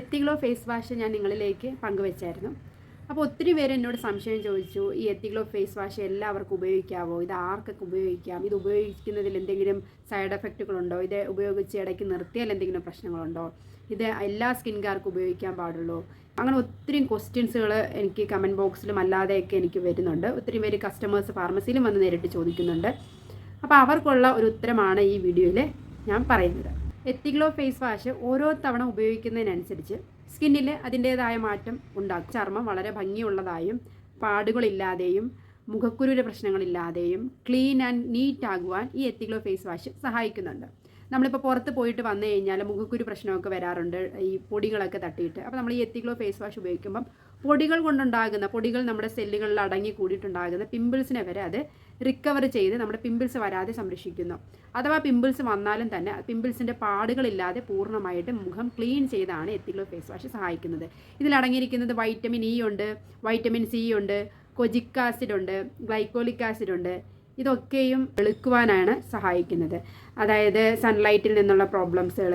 എത്തിഗ്ലോ face wash ഞാൻ നിങ്ങളിലേക്ക് പങ്കുവച്ചായിരുന്നു. അപ്പോൾ ഒത്തിരി പേര് എന്നോട് സംശയം ചോദിച്ചു ഈ എത്തിഗ്ലോ ഫേസ് വാഷ് എല്ലാവർക്കും ഉപയോഗിക്കാവോ? ഇത് ആർക്കൊക്കെ ഉപയോഗിക്കാം? ഇത് ഉപയോഗിക്കുന്നതിൽ എന്തെങ്കിലും സൈഡ് എഫക്റ്റുകളുണ്ടോ? ഇത് ഉപയോഗിച്ച് ഇടയ്ക്ക് നിർത്തിയാൽ എന്തെങ്കിലും പ്രശ്നങ്ങളുണ്ടോ? ഇത് എല്ലാ സ്കിൻകാർക്കും ഉപയോഗിക്കാൻ പാടുള്ളൂ? അങ്ങനെ ഒത്തിരി ക്വസ്റ്റ്യൻസുകൾ എനിക്ക് കമന്റ് ബോക്സിലും അല്ലാതെയൊക്കെ എനിക്ക് വരുന്നുണ്ട്. ഒത്തിരി പേര് കസ്റ്റമേഴ്സ് ഫാർമസിയിലും വന്ന് നേരിട്ട് ചോദിക്കുന്നുണ്ട്. അപ്പോൾ അവർക്കുള്ള ഒരു ഉത്തരമാണ് ഈ വീഡിയോയിൽ ഞാൻ പറയുന്നത്. എത്തിഗ്ലോ ഫേസ് വാഷ് ഓരോ തവണ ഉപയോഗിക്കുന്നതിനനുസരിച്ച് സ്കിന്നിൽ അതിന്റേതായ മാറ്റം ഉണ്ടാക്കും. ചർമ്മം വളരെ ഭംഗിയുള്ളതായും പാടുകളില്ലാതെയും മുഖക്കുരുവിന്റെ പ്രശ്നങ്ങളില്ലാതെയും ക്ലീൻ ആൻഡ് നീറ്റ് ആകുവാൻ ഈ എത്തിഗ്ലോ ഫേസ് വാഷ് സഹായിക്കുന്നുണ്ട്. നമ്മളിപ്പോൾ പുറത്ത് പോയിട്ട് വന്നു കഴിഞ്ഞാൽ മുഖക്കുരു പ്രശ്നമൊക്കെ വരാറുണ്ട് ഈ പൊടികളൊക്കെ തട്ടിയിട്ട്. അപ്പോൾ നമ്മൾ ഈ എത്തിഗ്ലോ ഫേസ് വാഷ് ഉപയോഗിക്കുമ്പം പൊടികൾ കൊണ്ടുണ്ടാകുന്ന പൊടികൾ നമ്മുടെ സെല്ലുകളിൽ അടങ്ങി കൂടിയിട്ടുണ്ടാകുന്ന പിമ്പിൾസിനെ വരെ അത് റിക്കവർ ചെയ്ത് നമ്മുടെ പിമ്പിൾസ് വരാതെ സംരക്ഷിക്കുന്നു. അഥവാ പിമ്പിൾസ് വന്നാലും തന്നെ പിമ്പിൾസിന്റെ പാടുകളില്ലാതെ പൂർണമായിട്ട് മുഖം ക്ലീൻ ചെയ്താണ് എത്തിക്ലോ ഫേസ് വാഷ് സഹായിക്കുന്നത്. ഇതിലടങ്ങിയിരിക്കുന്നത് വൈറ്റമിൻ ഇ ഉണ്ട് വൈറ്റമിൻ സി ഉണ്ട് കൊജിക് ആസിഡ് ഉണ്ട് ഗ്ലൈക്കോളിക് ആസിഡ് ഉണ്ട്. ഇതൊക്കെയും വെളുക്കുവാനാണ് സഹായിക്കുന്നത്. അതായത് സൺലൈറ്റിൽ നിന്നുള്ള പ്രോബ്ലംസുകൾ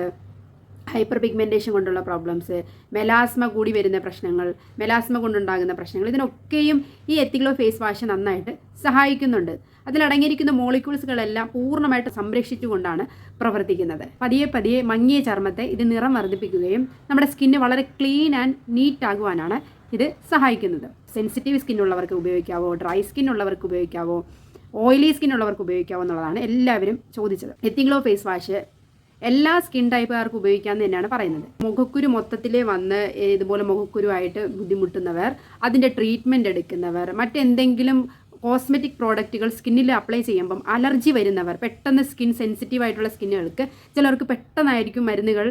ഹൈപ്പർ പിഗ്മെന്റേഷൻ കൊണ്ടുള്ള പ്രോബ്ലംസ് മെലാസ്മ കൂടി വരുന്ന പ്രശ്നങ്ങൾ മെലാസ്മ കൊണ്ടുണ്ടാകുന്ന പ്രശ്നങ്ങൾ ഇതിനൊക്കെയും ഈ എത്തിക്ലോ ഫേസ് വാഷ് നന്നായിട്ട് സഹായിക്കുന്നുണ്ട്. അതിലടങ്ങിയിരിക്കുന്ന മോളിക്യൂൾസുകളെല്ലാം പൂർണമായിട്ട് സംരക്ഷിച്ചുകൊണ്ടാണ് പ്രവർത്തിക്കുന്നത്. പതിയെ പതിയെ മങ്ങിയ ചർമ്മത്തെ ഇത് നിറം വർദ്ധിപ്പിക്കുകയും നമ്മുടെ സ്കിന്ന് വളരെ ക്ലീൻ ആൻഡ് നീറ്റ് ആകുവാനാണ് ഇത് സഹായിക്കുന്നത്. സെൻസിറ്റീവ് സ്കിൻ ഉള്ളവർക്ക് ഉപയോഗിക്കാവോ ഡ്രൈ സ്കിൻ ഉള്ളവർക്ക് ഉപയോഗിക്കാവോ ഓയിലി സ്കിൻ ഉള്ളവർക്ക് ഉപയോഗിക്കാവോ എന്നുള്ളതാണ് എല്ലാവരും ചോദിച്ചത്. എത്തിഗ്ലോ ഫേസ് വാഷ് എല്ലാ സ്കിൻ ടൈപ്പുകാർക്ക് ഉപയോഗിക്കാമെന്ന് തന്നെയാണ് പറയുന്നത്. മുഖക്കുരു മൊത്തത്തിൽ വന്ന് ഇതുപോലെ മുഖക്കുരുവായിട്ട് ബുദ്ധിമുട്ടുന്നവർ അതിന്റെ ട്രീറ്റ്മെന്റ് എടുക്കുന്നവർ മറ്റെന്തെങ്കിലും കോസ്മെറ്റിക് പ്രോഡക്റ്റുകൾ സ്കിന്നിൽ അപ്ലൈ ചെയ്യുമ്പം അലർജി വരുന്നവർ പെട്ടെന്ന് സ്കിൻ സെൻസിറ്റീവ് ആയിട്ടുള്ള സ്കിന്നുകൾക്ക് ചിലർക്ക് പെട്ടെന്നായിരിക്കും മരുന്നുകൾ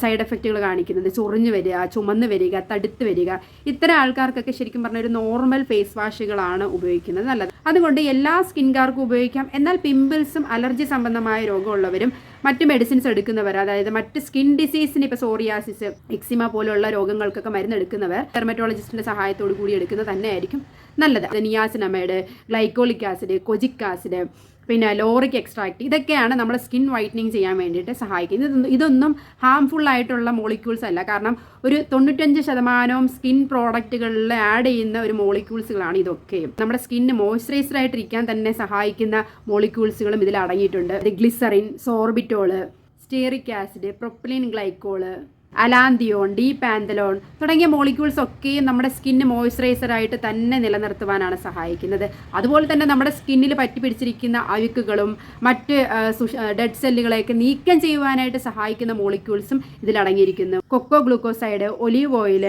സൈഡ് എഫക്റ്റുകൾ കാണിക്കുന്നത്. ചൊറിഞ്ഞു വരിക ചുമന്ന് വരിക തടുത്ത് വരിക. ഇത്തരം ആൾക്കാർക്കൊക്കെ ശരിക്കും പറഞ്ഞ ഒരു നോർമൽ ഫേസ് വാഷുകളാണ് ഉപയോഗിക്കുന്നത് നല്ലത്. അതുകൊണ്ട് എല്ലാ സ്കിൻകാർക്കും ഉപയോഗിക്കാം. എന്നാൽ പിമ്പിൾസും അലർജി സംബന്ധമായ രോഗമുള്ളവരും മറ്റ് മെഡിസിൻസ് എടുക്കുന്നവർ അതായത് മറ്റ് സ്കിൻ ഡിസീസിന് ഇപ്പോൾ സോറിയാസിസ് എക്സിമ പോലുള്ള രോഗങ്ങൾക്കൊക്കെ മരുന്ന് എടുക്കുന്നവർ ഡെർമറ്റോളജിസ്റ്റിന്റെ സഹായത്തോടു കൂടി എടുക്കുന്നത് തന്നെയായിരിക്കും നല്ലത്. Niacinamide glycolic acid kojic acid പിന്നെ ലോറിക് എക്സ്ട്രാക്ട് ഇതൊക്കെയാണ് നമ്മുടെ സ്കിൻ വൈറ്റനിങ് ചെയ്യാൻ വേണ്ടിയിട്ട് സഹായിക്കുന്നത്. ഇതൊന്നും ഹാംഫുൾ ആയിട്ടുള്ള മോളിക്യൂൾസ് അല്ല. കാരണം ഒരു തൊണ്ണൂറ്റഞ്ച് ശതമാനവും സ്കിൻ പ്രോഡക്റ്റുകളിൽ ആഡ് ചെയ്യുന്ന ഒരു മോളിക്യൂൾസുകളാണ് ഇതൊക്കെയും നമ്മുടെ സ്കിന്ന് മോയ്സ്ചറൈസർ ആയിട്ടിരിക്കാൻ തന്നെ സഹായിക്കുന്ന മോളിക്യൂൾസുകളും ഇതിൽ അടങ്ങിയിട്ടുണ്ട്. Glycerin sorbitol stearic acid propylene glycol allantoin D panthenol തുടങ്ങിയ മോളിക്യൂൾസ് ഒക്കെയും നമ്മുടെ സ്കിന്ന് മോയ്സ്ചറൈസർ ആയിട്ട് തന്നെ നിലനിർത്തുവാനാണ് സഹായിക്കുന്നത്. അതുപോലെ തന്നെ നമ്മുടെ സ്കിന്നിൽ പറ്റി പിടിച്ചിരിക്കുന്ന അഴുക്കുകളും മറ്റ് ഡെഡ് സെല്ലുകളെയൊക്കെ നീക്കം ചെയ്യുവാനായിട്ട് സഹായിക്കുന്ന മോളിക്യൂൾസും ഇതിലടങ്ങിയിരിക്കുന്നു coco glucoside olive oil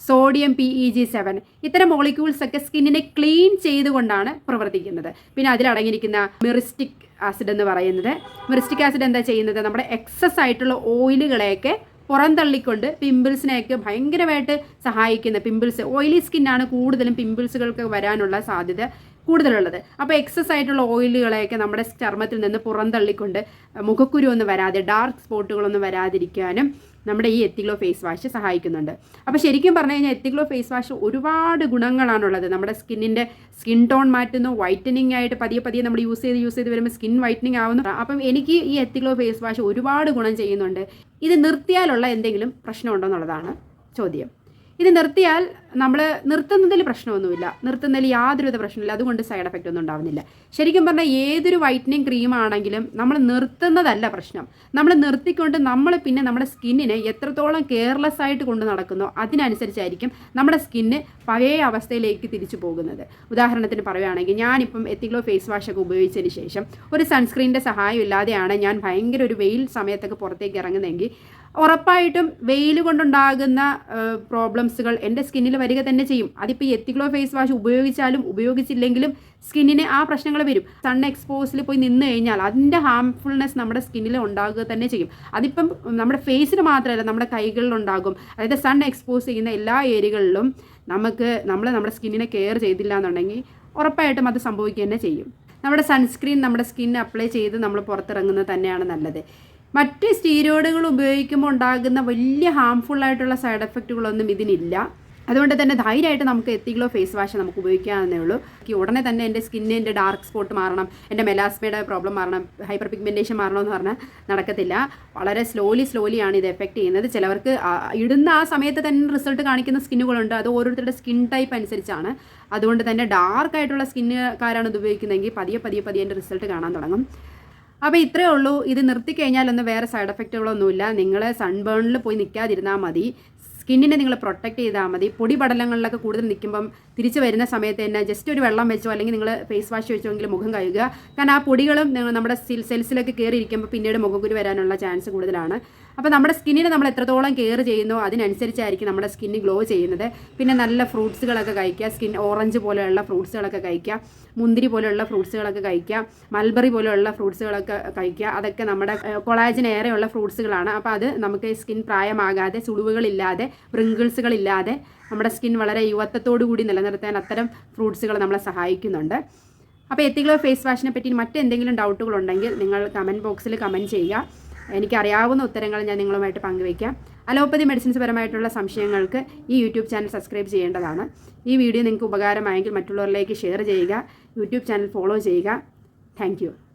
sodium P E G seven ഇത്തരം മോളിക്യൂൾസ് ഒക്കെ സ്കിന്നിനെ ക്ലീൻ ചെയ്തുകൊണ്ടാണ് പ്രവർത്തിക്കുന്നത്. പിന്നെ അതിലടങ്ങിയിരിക്കുന്ന മിറിസ്റ്റിക് ആസിഡ് എന്ന് പറയുന്നത്. മിറിസ്റ്റിക് ആസിഡ് എന്താ ചെയ്യുന്നത്? നമ്മുടെ എക്സസ് ആയിട്ടുള്ള ഓയിലുകളെയൊക്കെ പുറന്തള്ളിക്കൊണ്ട് പിമ്പിൾസിനെയൊക്കെ ഭയങ്കരമായിട്ട് സഹായിക്കുന്ന പിമ്പിൾസ് ഓയിലി സ്കിന്നാണ് കൂടുതലും പിമ്പിൾസുകൾക്ക് വരാനുള്ള സാധ്യത. കൂടുതലുള്ളത്. അപ്പോൾ എക്സസ് ആയിട്ടുള്ള ഓയിലുകളെയൊക്കെ നമ്മുടെ ചർമ്മത്തിൽ നിന്ന് പുറന്തള്ളിക്കൊണ്ട് മുഖക്കുരു ഒന്നും വരാതെ ഡാർക്ക് സ്പോട്ടുകളൊന്നും വരാതിരിക്കാനും നമ്മുടെ ഈ എത്തിക്ലോ ഫേസ് വാഷ് സഹായിക്കുന്നുണ്ട്. അപ്പോൾ ശരിക്കും പറഞ്ഞു കഴിഞ്ഞാൽ എത്തിക്ലോ ഫേസ് വാഷ് ഒരുപാട് ഗുണങ്ങളാണുള്ളത്. നമ്മുടെ സ്കിന്നിന്റെ സ്കിൻ ടോൺ മാറ്റുന്നു വൈറ്റനിങ് ആയിട്ട് പതിയെ പതിയെ നമ്മൾ യൂസ് ചെയ്ത് യൂസ് ചെയ്ത് വരുമ്പോൾ സ്കിൻ വൈറ്റനിങ് ആവുന്നു. അപ്പം എനിക്ക് ഈ എത്തിക്ലോ ഫേസ് വാഷ് ഒരുപാട് ഗുണം ചെയ്യുന്നുണ്ട്. ഇത് നിർത്തിയാലുള്ള എന്തെങ്കിലും പ്രശ്നമുണ്ടോ എന്നുള്ളതാണ് ചോദ്യം. ഇത് നിർത്തിയാൽ നമ്മൾ നിർത്തുന്നതിൽ പ്രശ്നമൊന്നുമില്ല. നിർത്തുന്നതിൽ യാതൊരുവിധ പ്രശ്നമില്ല. അതുകൊണ്ട് സൈഡ് എഫക്റ്റ് ഒന്നും ഉണ്ടാവുന്നില്ല. ശരിക്കും പറഞ്ഞാൽ ഏതൊരു വൈറ്റനിങ് ക്രീം ആണെങ്കിലും നമ്മൾ നിർത്തുന്നതല്ല പ്രശ്നം. നമ്മൾ നിർത്തിക്കൊണ്ട് നമ്മൾ പിന്നെ നമ്മുടെ സ്കിന്നിനെ എത്രത്തോളം കെയർലെസ് ആയിട്ട് കൊണ്ട് നടക്കുന്നോ അതിനനുസരിച്ചായിരിക്കും നമ്മുടെ സ്കിന്ന് പഴയ അവസ്ഥയിലേക്ക് തിരിച്ചു പോകുന്നത്. ഉദാഹരണത്തിന് പറയുകയാണെങ്കിൽ ഞാനിപ്പം എത്തിഗ്ലോ ഫേസ് വാഷ് ഒക്കെ ഉപയോഗിച്ചതിന് ശേഷം ഒരു സൺസ്ക്രീനിന്റെ സഹായം ഇല്ലാതെയാണ് ഞാൻ ഭയങ്കര ഒരു വെയിൽ സമയത്തൊക്കെ പുറത്തേക്ക് ഇറങ്ങുന്നതെങ്കിൽ ഉറപ്പായിട്ടും വെയിൽ കൊണ്ടുണ്ടാകുന്ന പ്രോബ്ലംസുകൾ എന്റെ സ്കിന്നിൽ വരിക തന്നെ ചെയ്യും. അതിപ്പോൾ ഈ എത്തിഗ്ലോ ഫേസ് വാഷ് ഉപയോഗിച്ചാലും ഉപയോഗിച്ചില്ലെങ്കിലും സ്കിന്നിന് ആ പ്രശ്നങ്ങൾ വരും. സൺ എക്സ്പോസിൽ പോയി നിന്ന് കഴിഞ്ഞാൽ അതിന്റെ ഹാംഫുൾനെസ് നമ്മുടെ സ്കിന്നിൽ ഉണ്ടാകുക തന്നെ ചെയ്യും. അതിപ്പം നമ്മുടെ ഫേസിന് മാത്രമല്ല നമ്മുടെ കൈകളിലുണ്ടാകും അതായത് സൺ എക്സ്പോസ് ചെയ്യുന്ന എല്ലാ ഏരിയകളിലും നമുക്ക് നമ്മൾ നമ്മുടെ സ്കിന്നിനെ കെയർ ചെയ്തില്ല എന്നുണ്ടെങ്കിൽ ഉറപ്പായിട്ടും അത് സംഭവിക്കുക തന്നെ ചെയ്യും. നമ്മുടെ സൺസ്ക്രീൻ നമ്മുടെ സ്കിന്നിന് അപ്ലൈ ചെയ്ത് നമ്മൾ പുറത്തിറങ്ങുന്നത് തന്നെയാണ് നല്ലത്. മറ്റ് സ്റ്റീരോയിഡുകൾ ഉപയോഗിക്കുമ്പോൾ ഉണ്ടാകുന്ന വലിയ ഹാംഫുൾ ആയിട്ടുള്ള സൈഡ് എഫക്റ്റുകളൊന്നും ഇതിനില്ല. അതുകൊണ്ട് തന്നെ ധൈര്യമായിട്ട് നമുക്ക് എത്തിഗ്ലോ ഫേസ് വാഷ് നമുക്ക് ഉപയോഗിക്കാവുന്നേ ഉള്ളൂ. ഉടനെ തന്നെ എന്റെ സ്കിന്നിന്റെ ഡാർക്ക് സ്പോട്ട് മാറണം എന്റെ മെലാസ്മയുടെ പ്രോബ്ലം മാറണം ഹൈപ്പർ പിഗ്മെന്റേഷൻ മാറണം എന്ന് പറഞ്ഞാൽ നടക്കത്തില്ല. വളരെ സ്ലോലി സ്ലോലിയാണ് ഇത് എഫക്റ്റ് ചെയ്യുന്നത്. ചിലവർക്ക് ഇടുന്ന ആ സമയത്ത് തന്നെ റിസൾട്ട് കാണിക്കുന്ന സ്കിന്നുകളുണ്ട് അത് ഓരോരുത്തരുടെ സ്കിൻ ടൈപ്പ് അനുസരിച്ചാണ്. അതുകൊണ്ട് തന്നെ ഡാർക്ക് ആയിട്ടുള്ള സ്കിന്നുകാരാണ് ഇത് ഉപയോഗിക്കുന്നതെങ്കിൽ പതിയെ പതിയെ പതിയെ എന്റെ റിസൾട്ട് കാണാൻ തുടങ്ങും. അപ്പോൾ ഇത്രയേ ഉള്ളൂ. ഇത് നിർത്തിക്കഴിഞ്ഞാലൊന്നും വേറെ സൈഡ് എഫക്റ്റുകളൊന്നുമില്ല നിങ്ങൾ സൺബേണിൽ പോയി നിൽക്കാതിരുന്നാൽ മതി. സ്കിന്നിനെ നിങ്ങൾ പ്രൊട്ടക്റ്റ് ചെയ്താൽ മതി. പൊടി പടലങ്ങളിലൊക്കെ കൂടുതൽ നിൽക്കുമ്പം തിരിച്ചു വരുന്ന സമയത്ത് തന്നെ ജസ്റ്റ് ഒരു വെള്ളം വെച്ചോ അല്ലെങ്കിൽ നിങ്ങൾ ഫേസ് വാഷ് വെച്ചോ എങ്കിലും മുഖം കഴുകുക. കാരണം ആ പൊടികളും നമ്മുടെ സെൽ സെൽസിലൊക്കെ കയറിയിരിക്കുമ്പോൾ പിന്നീട് മുഖക്കുരു വരാനുള്ള ചാൻസ് കൂടുതലാണ്. അപ്പോൾ നമ്മുടെ സ്കിന്നിന് നമ്മൾ എത്രത്തോളം കെയർ ചെയ്യുന്നോ അതിനനുസരിച്ചായിരിക്കും നമ്മുടെ സ്കിന്ന് ഗ്ലോ ചെയ്യുന്നത്. പിന്നെ നല്ല ഫ്രൂട്ട്സുകളൊക്കെ കഴിക്കുക. സ്കിൻ ഓറഞ്ച് പോലെയുള്ള ഫ്രൂട്ട്സുകളൊക്കെ കഴിക്കുക. മുന്തിരി പോലെയുള്ള ഫ്രൂട്ട്സുകളൊക്കെ കഴിക്കുക. മൽബറി പോലെയുള്ള ഫ്രൂട്ട്സുകളൊക്കെ കഴിക്കുക. അതൊക്കെ നമ്മുടെ കൊളാജിൻ ഏറെയുള്ള ഫ്രൂട്ട്സുകളാണ് അപ്പോൾ അത് നമുക്ക് സ്കിൻ പ്രായമാകാതെ ചുളിവുകളില്ലാതെ wrinkles-കളില്ലാതെ നമ്മുടെ സ്കിൻ വളരെ യുവത്വത്തോടു കൂടി നിലനിർത്താൻ അത്തരം ഫ്രൂട്ട്സുകൾ നമ്മളെ സഹായിക്കുന്നുണ്ട്. അപ്പോൾ എത്തിക്കുള്ള ഫേസ് വാഷിനെ പറ്റി മറ്റെന്തെങ്കിലും ഡൗട്ടുകളുണ്ടെങ്കിൽ നിങ്ങൾ കമന്റ് ബോക്സിൽ കമന്റ് ചെയ്യുക. എനിക്കറിയാവുന്ന ഉത്തരങ്ങൾ ഞാൻ നിങ്ങളുമായിട്ട് പങ്കുവയ്ക്കാം. അലോപ്പതി മെഡിസിൻസ് പരമായിട്ടുള്ള സംശയങ്ങൾക്ക് ഈ യൂട്യൂബ് ചാനൽ സബ്സ്ക്രൈബ് ചെയ്യേണ്ടതാണ്. ഈ വീഡിയോ നിങ്ങൾക്ക് ഉപകാരമായെങ്കിൽ മറ്റുള്ളവരിലേക്ക് ഷെയർ ചെയ്യുക. യൂട്യൂബ് ചാനൽ ഫോളോ ചെയ്യുക. താങ്ക്